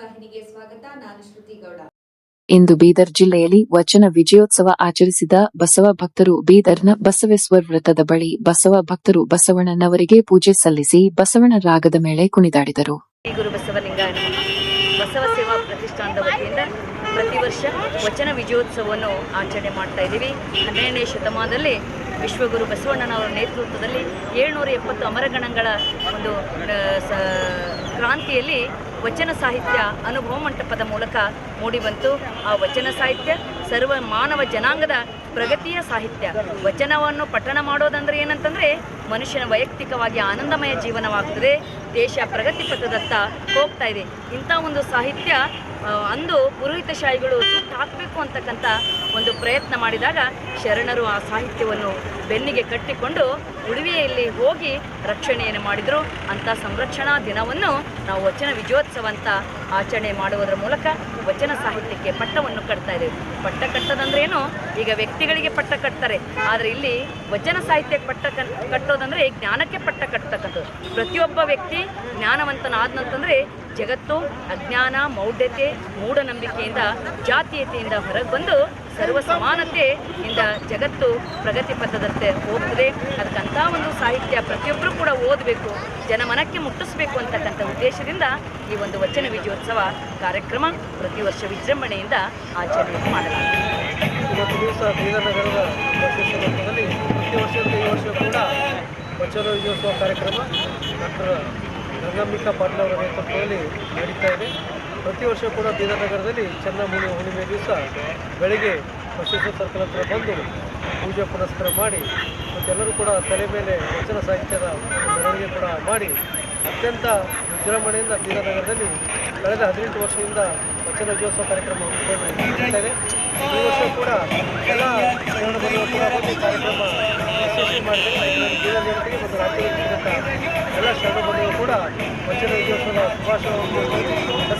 ವಾಹಿನಿಗೆ ಸ್ವಾಗತ. ನಾನು ಶ್ರುತಿ ಗೌಡ. ಇಂದು ಬೀದರ್ ಜಿಲ್ಲೆಯಲ್ಲಿ ವಚನ ವಿಜಯೋತ್ಸವ ಆಚರಿಸಿದ ಬಸವ ಭಕ್ತರು ಬೀದರ್ನ ಬಸವೇಶ್ವರ ವೃತ್ತದ ಬಳಿ ಬಸವ ಭಕ್ತರು ಬಸವಣ್ಣನವರಿಗೆ ಪೂಜೆ ಸಲ್ಲಿಸಿ ಬಸವಣ್ಣ ರಾಗದ ಮೇಲೆ ಕುಣಿದಾಡಿದರು. ಶ್ರೀ ಗುರು ಬಸವಲಿಂಗಾಯ ಬಸವ ಸೇವಾ ಪ್ರತಿಷ್ಠಾನದ ವತಿಯಿಂದ ಪ್ರತಿ ವರ್ಷ ವಚನ ವಿಜಯೋತ್ಸವವನ್ನು ಆಚರಣೆ ಮಾಡ್ತಾ ಇದ್ದೀವಿ. ಹನ್ನೆರಡನೇ ಶತಮಾನದಲ್ಲಿ ವಿಶ್ವಗುರು ಬಸವಣ್ಣನವರ ನೇತೃತ್ವದಲ್ಲಿ ಏಳ್ನೂರ ಎಪ್ಪತ್ತು ಅಮರಗಣಗಳ ಒಂದು ಕ್ರಾಂತಿಯಲ್ಲಿ ವಚನ ಸಾಹಿತ್ಯ ಅನುಭವ ಮಂಟಪದ ಮೂಲಕ ಮೂಡಿಬಂತು. ಆ ವಚನ ಸಾಹಿತ್ಯ ಸರ್ವ ಮಾನವ ಜನಾಂಗದ ಪ್ರಗತಿಯ ಸಾಹಿತ್ಯ. ವಚನವನ್ನು ಪಠಣ ಮಾಡೋದಂದ್ರೆ ಏನಂತಂದ್ರೆ ಮನುಷ್ಯನ ವೈಯಕ್ತಿಕವಾಗಿ ಆನಂದಮಯ ಜೀವನವಾಗ್ತದೆ. ದೇಶ ಪ್ರಗತಿ ಪಥದತ್ತ ಹೋಗ್ತಾ ಇದೆ. ಇಂಥ ಒಂದು ಸಾಹಿತ್ಯ ಅಂದು ಪುರೋಹಿತಶಾಹಿಗಳು ಸುಟ್ಟು ಹಾಕಬೇಕು ಅಂತಕ್ಕಂಥ ಒಂದು ಪ್ರಯತ್ನ ಮಾಡಿದಾಗ ಶರಣರು ಆ ಸಾಹಿತ್ಯವನ್ನು ಬೆನ್ನಿಗೆ ಕಟ್ಟಿಕೊಂಡು ಉಳಿವೆಯಲ್ಲಿ ಹೋಗಿ ರಕ್ಷಣೆಯನ್ನು ಮಾಡಿದರು. ಅಂಥ ಸಂರಕ್ಷಣಾ ದಿನವನ್ನು ನಾವು ವಚನ ವಿಜಯೋತ್ಸವ ಅಂತ ಆಚರಣೆ ಮಾಡುವುದರ ಮೂಲಕ ವಚನ ಸಾಹಿತ್ಯಕ್ಕೆ ಪಟ್ಟವನ್ನು ಕಟ್ತಾ ಇದ್ದೇವೆ. ಪಟ್ಟ ಕಟ್ಟೋದಂದ್ರೆ ಏನು ಈಗ ವ್ಯಕ್ತಿಗಳಿಗೆ ಪಟ್ಟ ಕಟ್ತಾರೆ. ಆದರೆ ಇಲ್ಲಿ ವಚನ ಸಾಹಿತ್ಯಕ್ಕೆ ಪಟ್ಟ ಕಟ್- ಕಟ್ಟೋದಂದ್ರೆ ಜ್ಞಾನಕ್ಕೆ ಪಟ್ಟ ಕಟ್ತಕ್ಕಂಥದ್ದು ಪ್ರತಿಯೊಬ್ಬ ವ್ಯಕ್ತಿ ಜ್ಞಾನವಂತನಾದ್ನಂತಂದ್ರೆ ಜಗತ್ತು, ಅಜ್ಞಾನ, ಮೌಢ್ಯತೆ, ಮೂಢನಂಬಿಕೆಯಿಂದ, ಜಾತೀಯತೆಯಿಂದ ಹೊರಗೆ ಬಂದು ಸರ್ವ ಇಂದ ಜಗತ್ತು ಪ್ರಗತಿ ಪಥದಂತೆ ಹೋಗ್ತದೆ ಅದಕ್ಕಂಥ ಒಂದು ಸಾಹಿತ್ಯ ಪ್ರತಿಯೊಬ್ಬರೂ ಕೂಡ ಓದಬೇಕು ಜನಮನಕ್ಕೆ ಮುಟ್ಟಿಸ್ಬೇಕು ಅಂತಕ್ಕಂಥ ಉದ್ದೇಶದಿಂದ ಈ ಒಂದು ವಚನ ವಿಜಯೋತ್ಸವ ಕಾರ್ಯಕ್ರಮ ಪ್ರತಿ ವರ್ಷ ವಿಜೃಂಭಣೆಯಿಂದ ಆಚರಣೆ ಮಾಡಲಾಗಿದೆ ಪ್ರತಿ ವರ್ಷ ಕೂಡ ವಚನ ವಿಜಯೋತ್ಸವ ಕಾರ್ಯಕ್ರಮ ಡಾಕ್ಟರ್ ಗಂಗಾಂಬಿಕಾ ಪಾಟೀಲ್ ಅವರ ನೇತೃತ್ವದಲ್ಲಿ ನಡೀತಾ ಇದೆ. ಪ್ರತಿ ವರ್ಷ ಕೂಡ ಬೀದರ್ ನಗರದಲ್ಲಿ ಚನ್ನಮೂಲಿ ಹುಣ್ಣಿಮೆ ದಿವಸ ಬೆಳಗ್ಗೆ ಬಸವೇಶ್ವರ ಸರ್ಕಲ್ ಹತ್ರ ಬಂದು ಪೂಜೆ ಪುನಸ್ಕಾರ ಮಾಡಿ ಮತ್ತೆಲ್ಲರೂ ಕೂಡ ತಲೆ ಮೇಲೆ ವಚನ ಸಾಹಿತ್ಯದ ಮೆರವಣಿಗೆ ಕೂಡ ಮಾಡಿ ಅತ್ಯಂತ ವಿಜೃಂಭಣೆಯಿಂದ ಬೀದರ್ ನಗರದಲ್ಲಿ ಕಳೆದ ಹದಿನೆಂಟು ವರ್ಷದಿಂದ ವಚನ ವಿಜಯೋತ್ಸವ ಕಾರ್ಯಕ್ರಮ ಹಮ್ಮಿಕೊಂಡು ನಡೀತಾ ಇದೆ. ಈ ವರ್ಷ ಕೂಡ ಎಲ್ಲ ಕಾರ್ಯಕ್ರಮ ಯಶಸ್ವಿ ಬೀದರ್ ಜನತೆಗೆ ಮತ್ತು ರಾಜ್ಯದ ಎಲ್ಲ ಶರಣ ಬಂಧುಗಳು ಕೂಡ ವಚನ ವಿಜಯೋತ್ಸವದ ಶುಭಾಶಯವನ್ನು